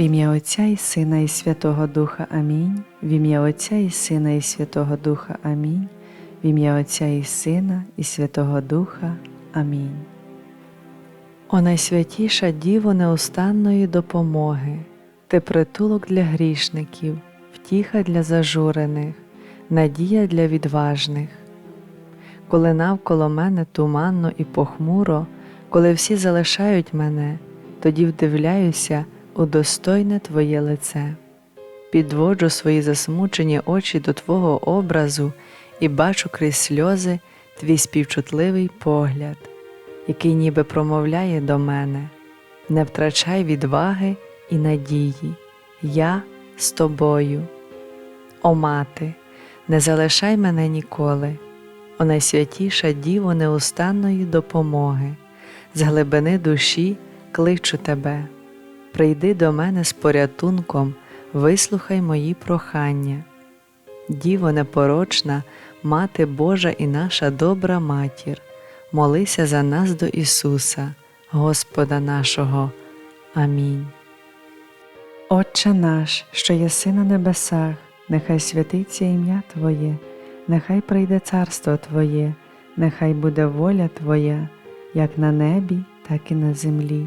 В ім'я Отця і Сина і Святого Духа Амінь. В ім'я Отця і Сина і Святого Духа Амінь. В ім'я Отця і Сина і Святого Духа Амінь. О найсвятіша Діво неустанної допомоги, ти притулок для грішників, втіха для зажурених, надія для відважних. Коли навколо мене туманно і похмуро, коли всі залишають мене, тоді вдивляюся у достойне Твоє лице, підводжу свої засмучені очі до Твого образу і бачу крізь сльози Твій співчутливий погляд, який ніби промовляє до мене, не втрачай відваги і надії, я з тобою. О мати, не залишай мене ніколи, о найсвятіша Діво неустанної допомоги, з глибини душі кличу тебе. Прийди до мене з порятунком, вислухай мої прохання. Діво непорочна, Мати Божа і наша добра матір, молися за нас до Ісуса, Господа нашого. Амінь. Отче наш, що єси на небесах, нехай святиться ім'я Твоє, нехай прийде царство Твоє, нехай буде воля Твоя, як на небі, так і на землі.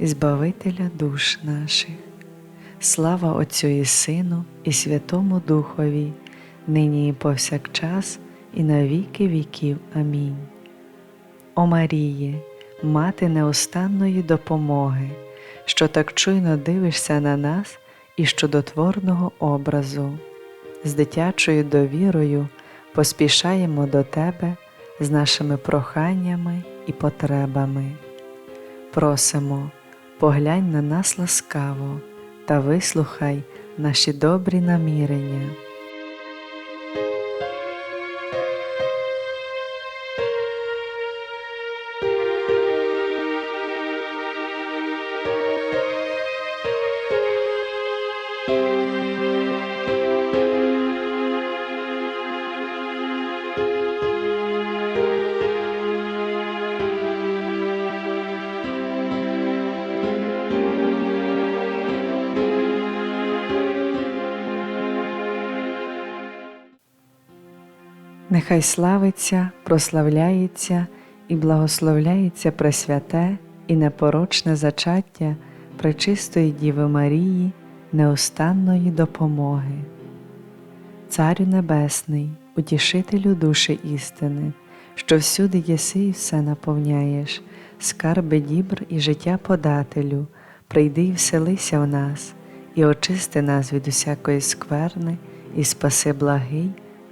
Збавителя душ наших. Слава Отцю і Сину, і Святому Духові, нині і повсякчас, і на віки віків. Амінь. О Маріє, мати неустанної допомоги, що так чуйно дивишся на нас і чудотворного образу, з дитячою довірою поспішаємо до Тебе з нашими проханнями і потребами. Просимо, поглянь на нас ласкаво та вислухай наші добрі намірення. Нехай славиться, прославляється і благословляється Пресвяте і непорочне зачаття Пречистої Діви Марії, неустанної допомоги. Царю Небесний, утішителю душі істини, що всюди єси і все наповняєш, скарби дібр і життя подателю, прийди і вселися в нас, і очисти нас від усякої скверни, і спаси благий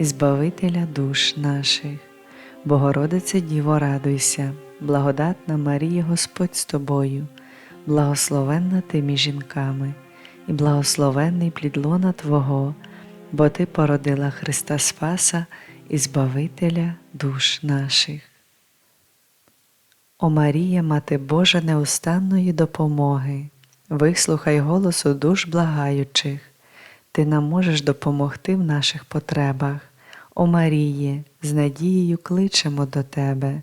і Збавителя душ наших. Богородице Діво, радуйся, благодатна Марія Господь з тобою, благословенна ти між жінками, і благословенний плід лона Твого, бо Ти породила Христа Спаса і Збавителя душ наших. О Марія, Мати Божа неустанної допомоги, вислухай голосу душ благаючих, Ти нам можеш допомогти в наших потребах. О Маріє, з надією кличемо до Тебе.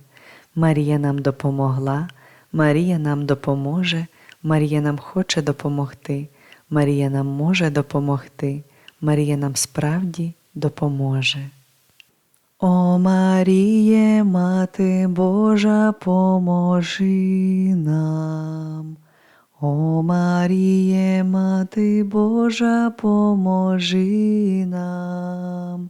Марія нам допомогла, Марія нам допоможе, Марія нам хоче допомогти, Марія нам може допомогти, Марія нам справді допоможе. О Маріє, Мати Божа, поможи нам. О Маріє, Мати Божа, поможи нам.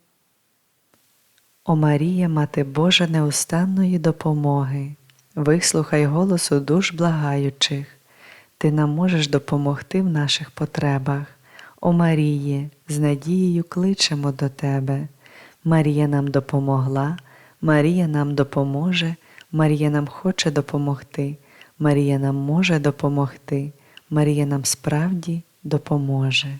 О Марія, Мати Божа неустанної допомоги, вислухай голосу душ благаючих, Ти нам можеш допомогти в наших потребах. О Маріє, з надією кличемо до Тебе. Марія нам допомогла, Марія нам допоможе, Марія нам хоче допомогти, Марія нам може допомогти, Марія нам справді допоможе.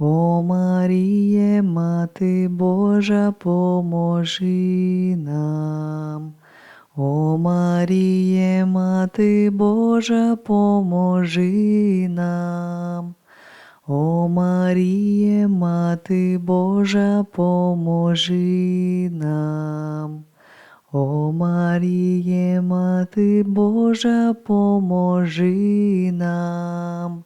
О Маріє, Мати Божа, поможи нам. О Маріє, Мати Божа, поможи нам. О Маріє, Мати Божа, поможи нам. О Маріє, Мати Божа, поможи нам.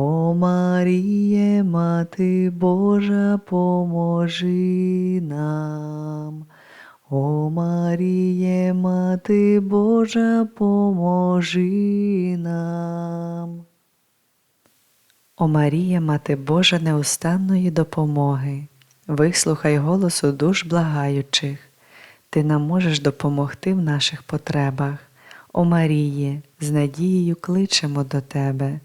О Маріє, Мати Божа, поможи нам. О Маріє, Мати Божа, поможи нам. О Марія, Мати Божа неустанної допомоги, вислухай голосу душ благаючих, Ти нам можеш допомогти в наших потребах. О Маріє, з надією кличемо до Тебе.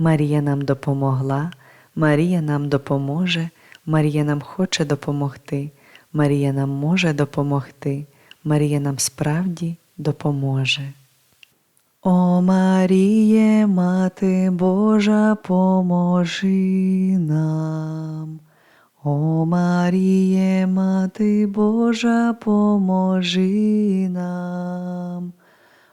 Марія нам допомогла, Марія нам допоможе, Марія нам хоче допомогти, Марія нам може допомогти, Марія нам справді допоможе. О Маріє, Мати Божа, поможи нам. О Маріє, Мати Божа, поможи нам.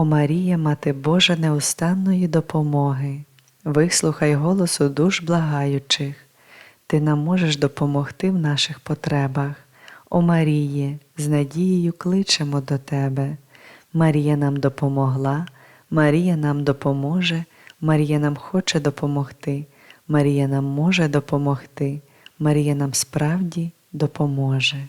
О Марія, Мати Божа неустанної допомоги, вислухай голосу душ благаючих, Ти нам можеш допомогти в наших потребах. О Маріє, з надією кличемо до Тебе. Марія нам допомогла, Марія нам допоможе, Марія нам хоче допомогти, Марія нам може допомогти, Марія нам справді допоможе.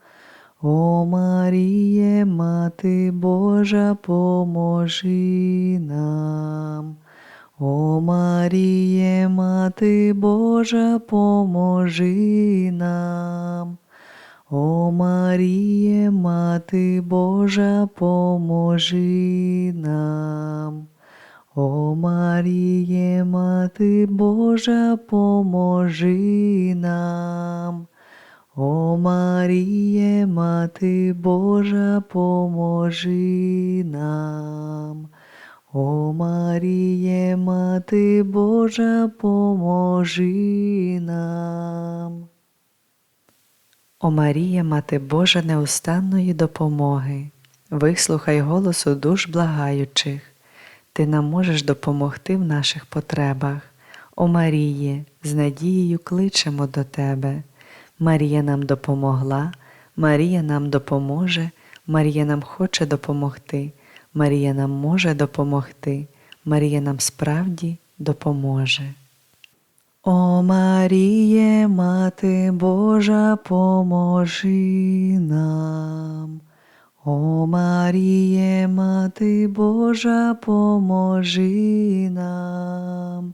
О Маріє, Мати Божа, поможи нам. О Маріє, Мати Божа, поможи нам. О Маріє, Мати Божа, поможи нам. О Маріє, Мати Божа, поможи нам. О Маріє, Мати Божа, поможи нам. О Маріє, Мати Божа, поможи нам. О Марія, Мати Божа неустанної допомоги, вислухай голосу душ благаючих, Ти нам можеш допомогти в наших потребах. О Маріє, з надією кличемо до Тебе. Марія нам допомогла, Марія нам допоможе, Марія нам хоче допомогти, Марія нам може допомогти, Марія нам справді допоможе. О Маріє, Мати Божа, поможи нам. О Маріє, Мати Божа, поможи нам.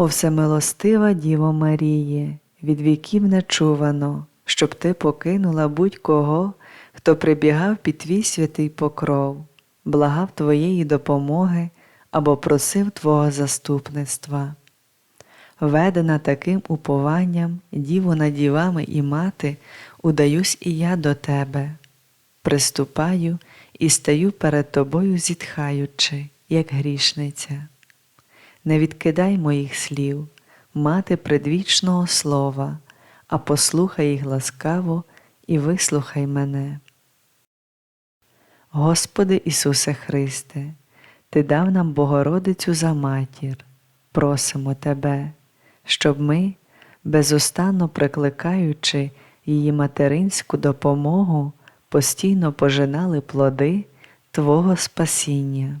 О всемилостива Діво Маріє, від віків не чувано, щоб ти покинула будь-кого, хто прибігав під твій святий покров, благав твоєї допомоги або просив Твого заступництва. Ведена таким упованням, діву над дівами і мати, удаюсь і я до тебе, приступаю і стаю перед тобою, зітхаючи, як грішниця. Не відкидай моїх слів, мати предвічного слова, а послухай їх ласкаво і вислухай мене. Господи Ісусе Христе, Ти дав нам Богородицю за матір, просимо Тебе, щоб ми, безустанно прикликаючи її материнську допомогу, постійно пожинали плоди Твого спасіння.